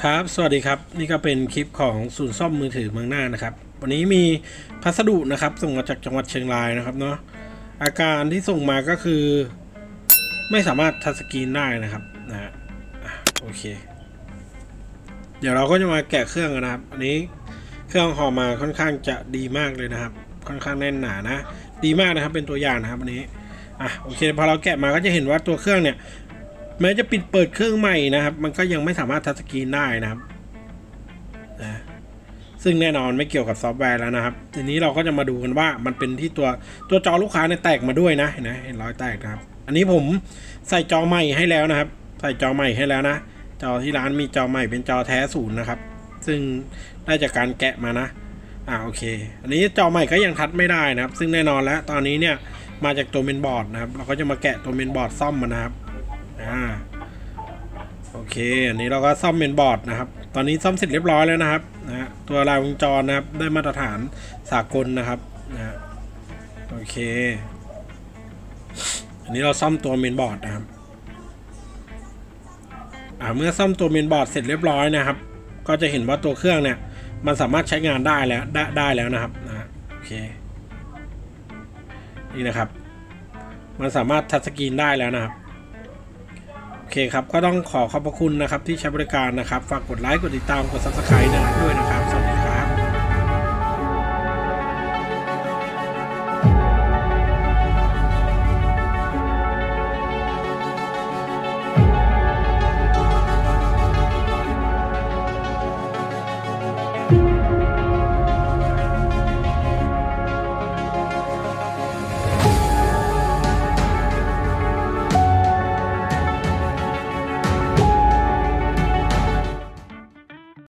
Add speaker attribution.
Speaker 1: ครับ สวัสดีครับ นี่ก็เป็นคลิปของศูนย์ซ่อมมือถือเมืองหน่านะครับ วันนี้มีพัสดุนะครับ ส่งมาจากจังหวัดเชียงรายนะครับเนาะ อาการที่ส่งมาก็คือ ไม่สามารถทัชสกรีนได้นะครับนะฮะอะโอเค เดี๋ยวเราก็จะมาแกะเครื่องกันนะครับ อันนี้เครื่องห่อมาค่อนข้างจะดีมากเลยนะครับ ค่อนข้างแน่นหนานะ ดีมากนะครับ เป็นตัวอย่างนะครับอันนี้ อะ โอเค พอเราแกะมาก็จะเห็นว่าตัวเครื่องเนี่ย แม้จะปิดเปิดเครื่องใหม่นะครับ มันก็ยังไม่สามารถทัชสกรีนได้นะครับนะซึ่งแน่นอนไม่เกี่ยวกับซอฟต์แวร์แล้วนะครับ ทีนี้เราก็จะมาดูกันว่ามันเป็นที่ตัวตัวจอลูกค้าเนี่ยแตกมาด้วยนะเห็นไหมเห็นรอยแตกนะครับ อันนี้ผมใส่จอใหม่ให้แล้วนะครับ ใส่จอใหม่ให้แล้วนะ จอที่ร้านมีจอใหม่เป็นจอแท้ศูนย์นะครับ ซึ่งได้จากการแกะมานะ อ่าโอเค อันนี้จอใหม่ก็ยังทัดไม่ได้นะครับ ซึ่งแน่นอนแล้วตอนนี้เนี่ยมาจากตัวเมนบอร์ดนะครับ เราก็จะมาแกะตัวเมนบอร์ดซ่อมมันนะครับ อ่าโอเค อันนี้เราก็ซ่อมเมนบอร์ดนะครับ ตอนนี้ซ่อมเสร็จเรียบร้อยแล้วนะครับนะตัวรายวงจรนะครับ ได้มาตรฐานสากลนะครับนะโอเค อันนี้เราซ่อมตัวเมนบอร์ดนะครับอ่าเมื่อซ่อมตัวเมนบอร์ดเสร็จเรียบร้อยนะครับ ก็จะเห็นว่าตัวเครื่องเนี่ย มันสามารถใช้งานได้แล้วได้ได้แล้วนะครับนะโอเค นี่นะครับ มันสามารถทัชสกรีนได้แล้วนะครับ เคครับ ก็ต้องขอขอบพระคุณนะครับที่ใช้บริการนะครับ ฝากกดไลค์ กดติดตาม กด subscribe นะครับด้วยนะครับ สวัสดีครับ